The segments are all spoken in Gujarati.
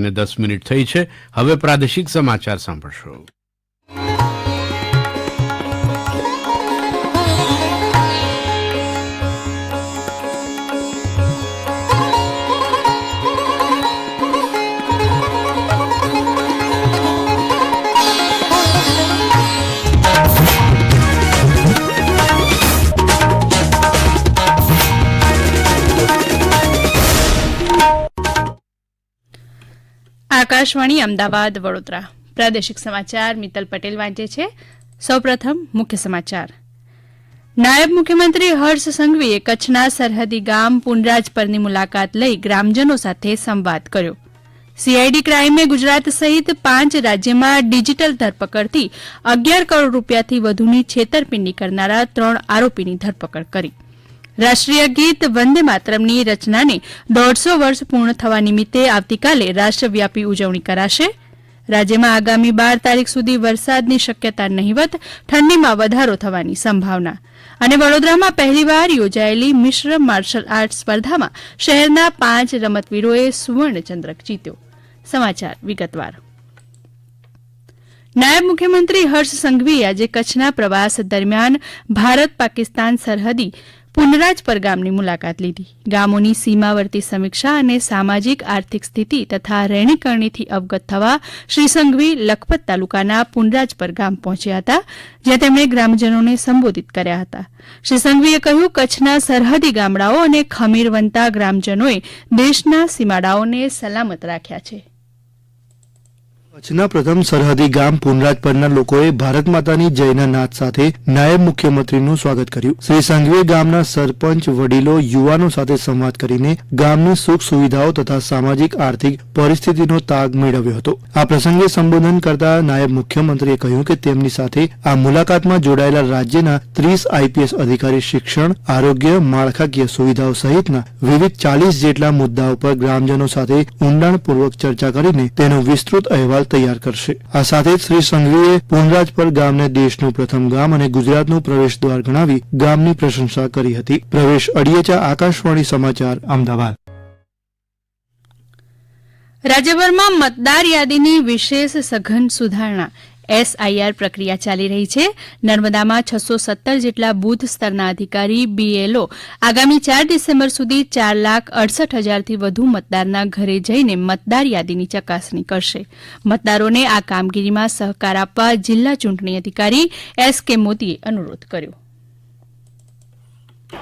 ને દસ મિનિટ થઈ છે. હવે પ્રાદેશિક સમાચાર સાંભળશો. આકાશવાણી અમદાવાદ, વડોદરા. પ્રાદેશિક સમાચાર મિત્તલ પટેલ વાંચે છે. સૌપ્રથમ મુખ્ય સમાચાર. નાયબ મુખ્યમંત્રી હર્ષ સંઘવીએ કચ્છના સરહદી ગામ પુનરાજ પરની મુલાકાત લઈ ગ્રામજનો સાથે સંવાદ કર્યો. સીઆઈડી ક્રાઇમે ગુજરાત સહિત પાંચ રાજ્યમાં ડિજીટલ ધરપકડથી અગિયાર કરોડ રૂપિયાથી વધુની છેતરપિંડી કરનારા ત્રણ આરોપીની ધરપકડ કરી. રાષ્ટ્રીય ગીત વંદે માતરમની રચનાને દોઢસો વર્ષ પૂર્ણ થવા નિમિત્તે આવતીકાલે રાષ્ટ્રવ્યાપી ઉજવણી કરાશે. રાજ્યમાં આગામી બાર તારીખ સુધી વરસાદની શક્યતા નહીવત, ઠંડીમાં વધારો થવાની સંભાવના. અને વડોદરામાં પહેલીવાર યોજાયેલી મિશ્ર માર્શલ આર્ટ સ્પર્ધામાં શહેરના પાંચ રમતવીરોએ સુવર્ણચંદ્રક જીત્યો. સમાચાર વિગતવાર. નાયબ મુખ્યમંત્રી હર્ષ સંઘવીએ આજે કચ્છના પ્રવાસ દરમિયાન ભારત પાકિસ્તાન સરહદી પુનરાજપર ગામની મુલાકાત લીધી. ગામોની સીમાવર્તી સમીક્ષા અને સામાજિક આર્થિક સ્થિતિ તથા રહેણીકરણીથી અવગત થવા શ્રી સંઘવી લખપત તાલુકાના પુનરાજપર ગામ પહોંચ્યા હતા, જ્યાં તેમણે ગ્રામજનોને સંબોધિત કર્યા હતા. શ્રી સંઘવીએ કહ્યું, કચ્છના સરહદી ગામડાઓ અને ખમીરવંતા ગ્રામજનોએ દેશના સીમાડાઓને સલામત રાખ્યા છે. કચ્છના પ્રથમ સરહદી ગામ પુનરાજ લોકોએ ભારત માતાની જયના નાદ સાથે નાયબ મુખ્યમંત્રીનું સ્વાગત કર્યું. શ્રી સંઘવીએ ગામના સરપંચ, વડીલો, યુવાનો સાથે સંવાદ કરીને ગામની સુખ સુવિધાઓ તથા સામાજિક, આર્થિક પરિસ્થિતિનો તાગ મેળવ્યો હતો. આ પ્રસંગે સંબોધન કરતા નાયબ મુખ્યમંત્રીએ કહ્યું કે તેમની સાથે આ મુલાકાતમાં જોડાયેલા રાજ્યના ત્રીસ આઈપીએસ અધિકારી શિક્ષણ, આરોગ્ય, માળખાકીય સુવિધાઓ સહિતના વિવિધ ચાલીસ જેટલા મુદ્દાઓ પર ગ્રામજનો સાથે ઊંડાણપૂર્વક ચર્ચા કરીને તેનો વિસ્તૃત અહેવાલ તૈયાર કરશે. આ સાથે શ્રી સંઘવીએ પુનરાજપર ગામને દેશનું પ્રથમ ગામ અને ગુજરાતનું પ્રવેશ દ્વાર ગણાવી ગામની પ્રશંસા કરી હતી. પ્રવેશ અડિયેચા, આકાશવાણી સમાચાર, અમદાવાદ. રાજ્યભરમાં મતદાર યાદીની વિશેષ સઘન સુધારણા. એસઆઈઆર પ્રક્રિયા ચાલી રહી છે. નર્મદામાં છસો સત્તર જેટલા બુથ સ્તરના અધિકારી બીએલઓ આગામી ચાર ડિસેમ્બર સુધી ચાર લાખ અડસઠ હજારથી વધુ મતદારના ઘરે જઈને મતદાર યાદીની ચકાસણી કરશે. મતદારોને આ કામગીરીમાં સહકાર આપવા જિલ્લા ચૂંટણી અધિકારી એસ કે મોદીએ અનુરોધ કર્યો.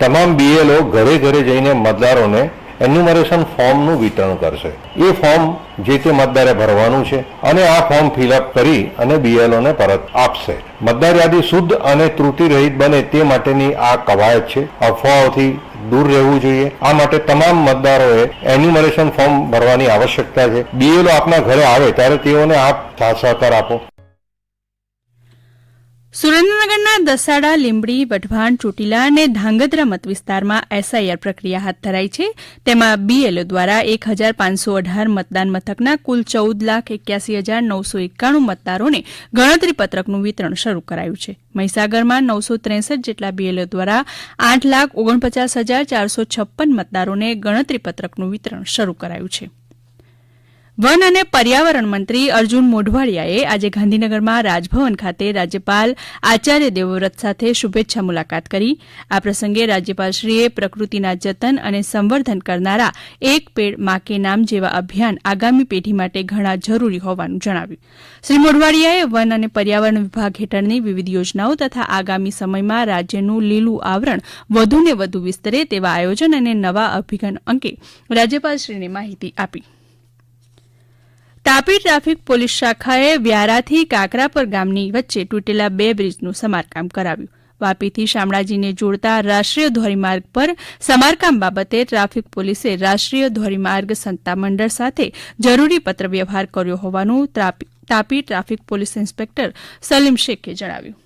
તમામ બીએલઓ ઘરે ઘરે જઈને મતદારોને એન્યુમરેશન ફોર્મનું વિતરણ કરશે. એ ફોર્મ જે તે મતદારે ભરવાનું છે અને આ ફોર્મ ફિલઅપ કરી અને બીએલઓને પરત આપશે. મતદાર યાદી શુદ્ધ અને ત્રુટિ રહિત બને તે માટેની આ કવાયત છે. અફવાઓથી દૂર રહેવું જોઈએ. આ માટે તમામ મતદારોએ એન્યુમરેશન ફોર્મ ભરવાની આવશ્યકતા છે. બીએલઓ આપના ઘરે આવે ત્યારે તેઓને આપ સહકાર આપો. સુરેન્દ્રનગરના દસાડા, લીંબડી, વઢવાણ, ચોટીલા અને ધાંગધ્રા મત વિસ્તારમાં એસઆઈઆર પ્રક્રિયા હાથ ધરાઈ છે. તેમાં બીએલઓ દ્વારા એક હજાર પાંચસો અઢાર મતદાન મથકના કુલ ચૌદ લાખ એક્યાસી હજાર નવસો એકાણું મતદારોને ગણતરી પત્રકનું વિતરણ શરૂ કરાયું છે. મહીસાગરમાં નવસો ત્રેસઠ જેટલા બીએલઓ દ્વારા આઠ લાખ ઓગણપચાસ હજાર ચારસો છપ્પન મતદારોને ગણતરી પત્રકનું વિતરણ શરૂ કરાયું છે. વન અને પર્યાવરણ મંત્રી અર્જુન મોઢવાડિયાએ આજે ગાંધીનગરમાં રાજભવન ખાતે રાજ્યપાલ આચાર્ય દેવવ્રત સાથે શુભેચ્છા મુલાકાત કરી. આ પ્રસંગે રાજ્યપાલશ્રીએ પ્રકૃતિના જતન અને સંવર્ધન કરનારા એક પેડ મા કે નામ જેવા અભિયાન આગામી પેઢી માટે ઘણા જરૂરી હોવાનું જણાવ્યું. શ્રી મોઢવાડિયાએ વન અને પર્યાવરણ વિભાગ હેઠળની વિવિધ યોજનાઓ તથા આગામી સમયમાં રાજ્યનું લીલું આવરણ વધુને વધુ વિસ્તરે તેવા આયોજન અને નવા અભિગમ અંગે રાજ્યપાલશ્રીને માહિતી આપી. તાપી ટ્રાફિક પોલીસ શાખાએ વ્યારાથી કાકરાપર ગામની વચ્ચે તૂટેલા બે બ્રિજનું સમારકામ કરાવ્યું. વાપીથી શામળાજીને જોડતા રાષ્ટ્રીય ધોરીમાર્ગ પર સમારકામ બાબતે ટ્રાફિક પોલીસે રાષ્ટ્રીય ધોરીમાર્ગ સત્તામંડળ સાથે જરૂરી પત્રવ્યવહાર કર્યો હોવાનું Tapi traffic police inspector Salim શેખે જણાવ્યું.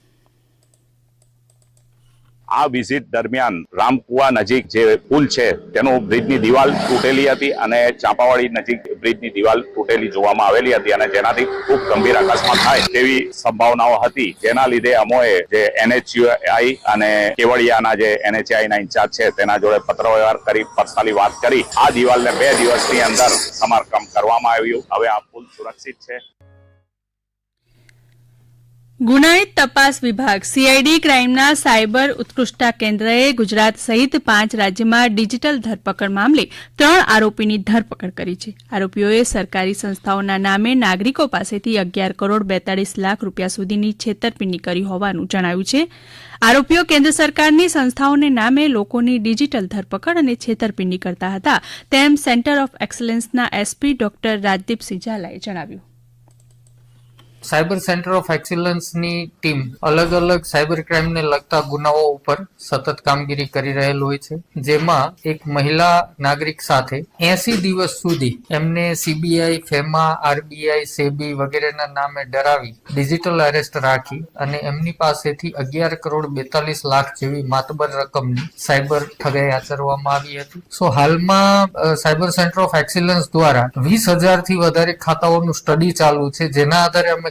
આ વિઝિટ દરમિયાન રામકુવા નજીક જે પુલ છે, તેનો બ્રિજની દિવાલ તૂટેલી હતી અને ચાંપાવાડી નજીક બ્રિજની દિવાલ તૂટેલી જોવામાં આવેલી હતી અને જેનાથી ખૂબ ગંભીર અકસ્માત થાય તેવી સંભાવનાઓ હતી. જેના લીધે અમોએ જે એનએચયુઆઈ અને કેવડિયાના જે એનએચઆઈ ના ઇન્ચાર્જ છે, તેના જોડે પત્ર વ્યવહાર કરી, પર્સનલી વાત કરી. આ દિવાલને બે દિવસની અંદર સમારકામ કરવામાં આવ્યું. હવે આ પુલ સુરક્ષિત છે. ગુનાહિત તપાસ વિભાગ સીઆઈડી ક્રાઇમના સાયબર ઉત્કૃષ્ટતા કેન્દ્રએ ગુજરાત સહિત પાંચ રાજ્યમાં ડિજીટલ ધરપકડ મામલે ત્રણ આરોપીની ધરપકડ કરી છે. આરોપીઓએ સરકારી સંસ્થાઓના નામે નાગરિકો પાસેથી અગિયાર કરોડ બેતાળીસ લાખ રૂપિયા સુધીની છેતરપિંડી કરી હોવાનું જણાવ્યું છે. આરોપીઓ કેન્દ્ર સરકારની સંસ્થાઓને નામે લોકોની ડિજીટલ ધરપકડ અને છેતરપિંડી કરતા હતા, તેમ સેન્ટર ઓફ એક્સલન્સના એસપી ડોક્ટર રાજદીપસિંહ ઝાલાએ જણાવ્યું. સાયબર સેન્ટર ઓફ એક્સિલન્સની ટીમ અલગ અલગ સાયબર ક્રાઇમને લગતા ગુનાઓ ઉપર સતત કામગીરી કરી રહેલ હોય છે, જેમાં એક મહિલા નાગરિક સાથે એસી દિવસ સુધી એમને સીબીઆઈ, ફેમા, આરબીઆઈ, સેબી વગેરેના નામે ડરાવી ડિજિટલ અરેસ્ટ રાખી અને એમની પાસેથી અગિયાર કરોડ બેતાલીસ લાખ જેવી માતબર રકમની સાયબર ઠગાઈ આચરવામાં આવી હતી. સો હાલમાં સાયબર સેન્ટર ઓફ એક્સિલન્સ દ્વારા વીસ હજારથી વધારે ખાતાઓનું સ્ટડી ચાલુ છે, જેના આધારે અમે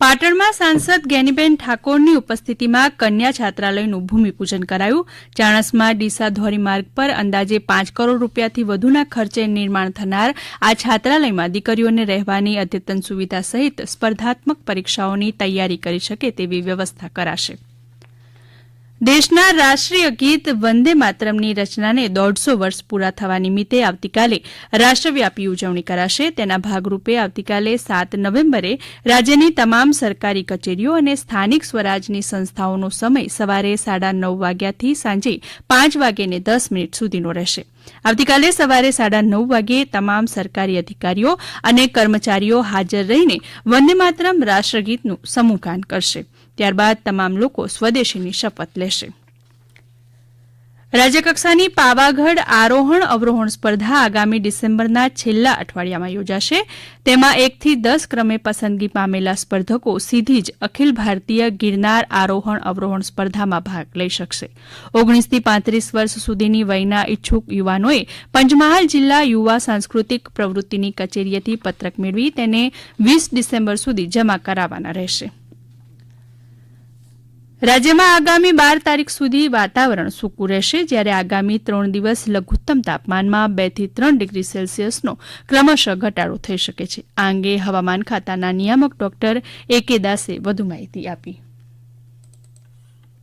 પાટણમાં સાંસદ ગેનીબેન ઠાકોરની ઉપસ્થિતિમાં કન્યા છાત્રાલયનું ભૂમિપૂજન કરાયું. ચાણસમાં ડીસા ધોરીમાર્ગ પર અંદાજે પાંચ કરોડ રૂપિયાથી વધુના ખર્ચે નિર્માણ થનાર આ છાત્રાલયમાં દીકરીઓને રહેવાની અદ્યતન સુવિધા સહિત સ્પર્ધાત્મક પરીક્ષાઓની તૈયારી કરી શકે તેવી વ્યવસ્થા કરાશે. દેશના રાષ્ટ્રીય ગીત વંદે માતરમની રચનાને દોઢસો વર્ષ પૂરા થવા નિમિત્તે આવતીકાલે રાષ્ટ્રવ્યાપી ઉજવણી કરાશે. તેના ભાગરૂપે આવતીકાલે સાત નવેમ્બરે રાજ્યની તમામ સરકારી કચેરીઓ અને સ્થાનિક સ્વરાજની સંસ્થાઓનો સમય સવારે સાડા નવ વાગ્યાથી સાંજે પાંચ વાગ્યે દસ મિનિટ સુધીનો રહેશે. આવતીકાલે સવારે સાડા નવ વાગ્યે તમામ સરકારી અધિકારીઓ અને કર્મચારીઓ હાજર રહીને વંદે માતરમ રાષ્ટ્રગીતનું સમૂહગાન કરશે. ત્યારબાદ તમામ લોકો સ્વદેશીની શપથ લેશે. રાજ્યકક્ષાની પાવાગઢ આરોહણ અવરોહણ સ્પર્ધા આગામી ડિસેમ્બરના છેલ્લા અઠવાડિયામાં યોજાશે. તેમાં એકથી દસ ક્રમે પસંદગી પામેલા સ્પર્ધકો સીધી જ અખિલ ભારતીય ગિરનાર આરોહણ અવરોહણ સ્પર્ધામાં ભાગ લઈ શકશે. ઓગણીસથી પાંત્રીસ વર્ષ સુધીની વયના ઇચ્છુક યુવાનોએ પંચમહાલ જિલ્લા યુવા સાંસ્કૃતિક પ્રવૃત્તિની કચેરીએથી પત્રક મેળવી તેને વીસ ડિસેમ્બર સુધી જમા કરાવવાના રહેશે. રાજ્યમાં આગામી બાર તારીખ સુધી વાતાવરણ સૂકું રહેશે. જ્યારે આગામી ત્રણ દિવસ લઘુત્તમ તાપમાનમાં બેથી ત્રણ ડિગ્રી સેલ્સિયસનો ક્રમશઃ ઘટાડો થઈ શકે છે. આ અંગે હવામાન ખાતાના નિયામક ડોક્ટર એ કે દાસે વધુ માહિતી આપી.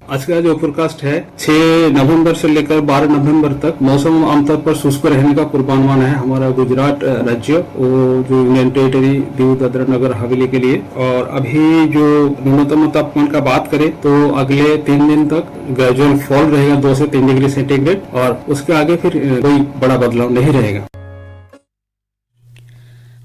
आज का जो फोरकास्ट है 6 नवंबर से लेकर 12 नवंबर तक मौसम आमतौर पर शुष्क रहने का पूर्वानुमान है हमारा गुजरात राज्य वो जो यूनियन टेरिटरी दीव दादरा नगर हवेली के लिए। और अभी जो न्यूनतम तापमान का बात करें तो अगले तीन दिन तक ग्रेजुअल फॉल रहेगा, दो से तीन डिग्री सेंटीग्रेड और उसके आगे फिर कोई बड़ा बदलाव नहीं रहेगा।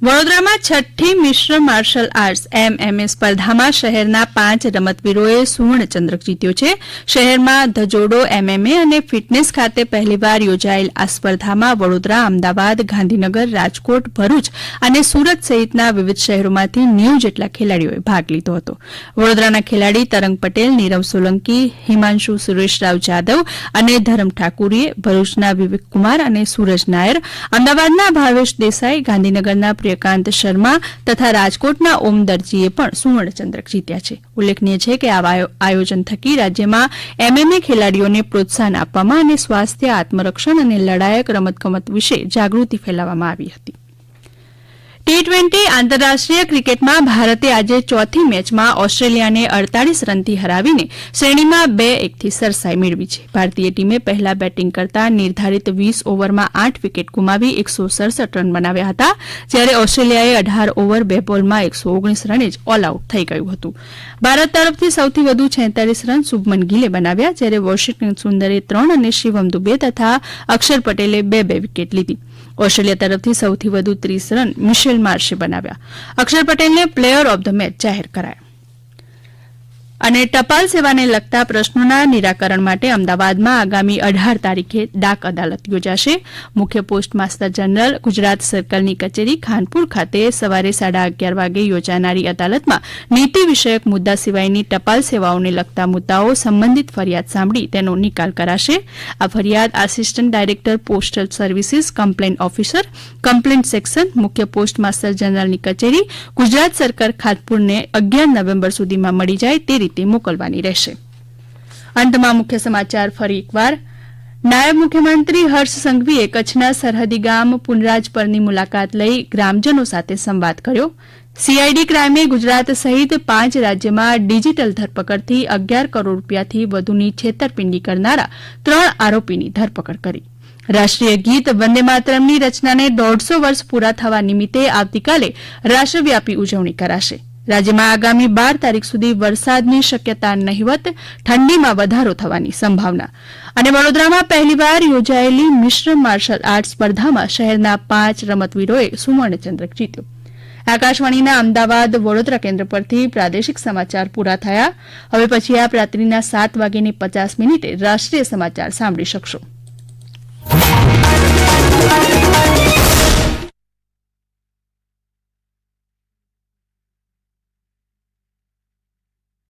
વડોદરામાં છઠ્ઠી મિશ્ર માર્શલ આર્ટસ એમએમએ સ્પર્ધામાં શહેરના પાંચ રમતવીરોએ સુવર્ણ ચંદ્રક જીત્યો છે. શહેરમાં ધજોડો એમએમએ અને ફિટનેસ ખાતે પહેલીવાર યોજાયેલ આ સ્પર્ધામાં વડોદરા, અમદાવાદ, ગાંધીનગર, રાજકોટ, ભરૂચ અને સુરત સહિતના વિવિધ શહેરોમાંથી નેવું જેટલા ખેલાડીઓએ ભાગ લીધો હતો. વડોદરાના ખેલાડી તરંગ પટેલ, નીરવ સોલંકી, હિમાંશુ સુરેશરાવ જાદવ અને ધરમ ઠાકુરીએ ભરૂચના વિવેક કુમાર અને સૂરજ નાયર, અમદાવાદના ભાવેશ દેસાઈ, ગાંધીનગરના પ્રિયકાંત શર્મા તથા રાજકોટના ઓમ દરજીએ પણ સુવર્ણચંદ્રક જીત્યા છે. ઉલ્લેખનીય છે કે આવા આયો- આયોજન થકી રાજ્યમાં એમએમએ ખેલાડીઓને પ્રોત્સાહન આપવામાં અને સ્વાસ્થ્ય, આત્મરક્ષણ અને લડાયક રમતગમત વિશે જાગૃતિ ફેલાવવામાં આવી હતી. ટી ટ્વેન્ટી આંતરરાષ્ટ્રીય ક્રિકેટમાં ભારતે આજે ચોથી મેચમાં ઓસ્ટ્રેલિયાને અડતાલીસ રનથી હરાવીને શ્રેણીમાં બે એકથી સરસાઈ મેળવી છે. ભારતીય ટીમે પહેલા બેટિંગ કરતા નિર્ધારિત વીસ ઓવરમાં આઠ વિકેટ ગુમાવી એકસો સડસઠ રન બનાવ્યા હતા, જ્યારે ઓસ્ટ્રેલિયાએ અઢાર ઓવર બે બોલમાં એકસો ઓગણીસ રને જ ઓલ આઉટ થઈ ગયું હતું. ભારત તરફથી સૌથી વધુ છેતાલીસ રન શુભમન ગિલે બનાવ્યા, જ્યારે વોશિંગ્ટન સુંદરે ત્રણ અને શિવમ દુબે તથા અક્ષર પટેલે બે બે વિકેટ લીધી. ઓસ્ટ્રેલિયા તરફથી સૌથી વધુ ત્રીસ રન મિશેલ માર્શે બનાવ્યા. અક્ષર પટેલને પ્લેયર ઓફ ધ મેચ જાહેર કરાયા. અને ટપાલ સેવાને લગતા પ્રશ્નોના નિરાકરણ માટે અમદાવાદમાં આગામી અઢાર તારીખે ડાક અદાલત યોજાશે. મુખ્ય પોસ્ટ માસ્ટર જનરલ ગુજરાત સર્કલની કચેરી ખાનપુર ખાતે સવારે સાડા અગિયાર વાગે યોજાનારી અદાલતમાં નીતિ વિષયક મુદ્દા સિવાયની ટપાલ સેવાઓને લગતા મુદ્દાઓ સંબંધિત ફરિયાદ સાંભળી તેનો નિકાલ કરાશે. આ ફરિયાદ assistant director postal services complaint officer, complaint section મુખ્ય પોસ્ટ માસ્ટર જનરલની કચેરી ગુજરાત સરકાર ખાનપુરને અગિયાર નવેમ્બર સુધીમાં મળી જાય તે રીતે મોકલવાની રહેશે. અંતમાં મુખ્ય સમાચાર ફરી એકવાર. નાયબ મુખ્યમંત્રી હર્ષ સંઘવીએ કચ્છના સરહદી ગામ પુનરાજ મુલાકાત લઈ ગ્રામજનો સાથે સંવાદ કર્યો. સીઆઈડી ક્રાઇમે ગુજરાત સહિત પાંચ રાજ્યમાં ડિજીટલ ધરપકડથી અગિયાર કરોડ રૂપિયાથી વધુની છેતરપિંડી કરનારા ત્રણ આરોપીની ધરપકડ કરી. રાષ્ટ્રીય ગીત વંદે માતરમની રચનાને દોઢસો વર્ષ પૂરા થવા નિમિત્તે આવતીકાલે રાષ્ટ્રવ્યાપી ઉજવણી કરાશે. રાજ્યમાં આગામી બાર તારીખ સુધી વરસાદની શક્યતા નહીવત, ઠંડીમાં વધારો થવાની સંભાવના. અને વડોદરામાં પહેલીવાર યોજાયેલી મિશ્ર માર્શલ આર્ટ સ્પર્ધામાં શહેરના પાંચ રમતવીરોએ સુવર્ણચંદ્રક જીત્યો. આકાશવાણીના અમદાવાદ વડોદરા કેન્દ્ર પરથી પ્રાદેશિક સમાચાર પૂરા થયા. હવે પછી આપ રાત્રિના સાત વાગ્યાની પચાસ મિનિટે રાષ્ટ્રીય સમાચાર સાંભળી શકશો.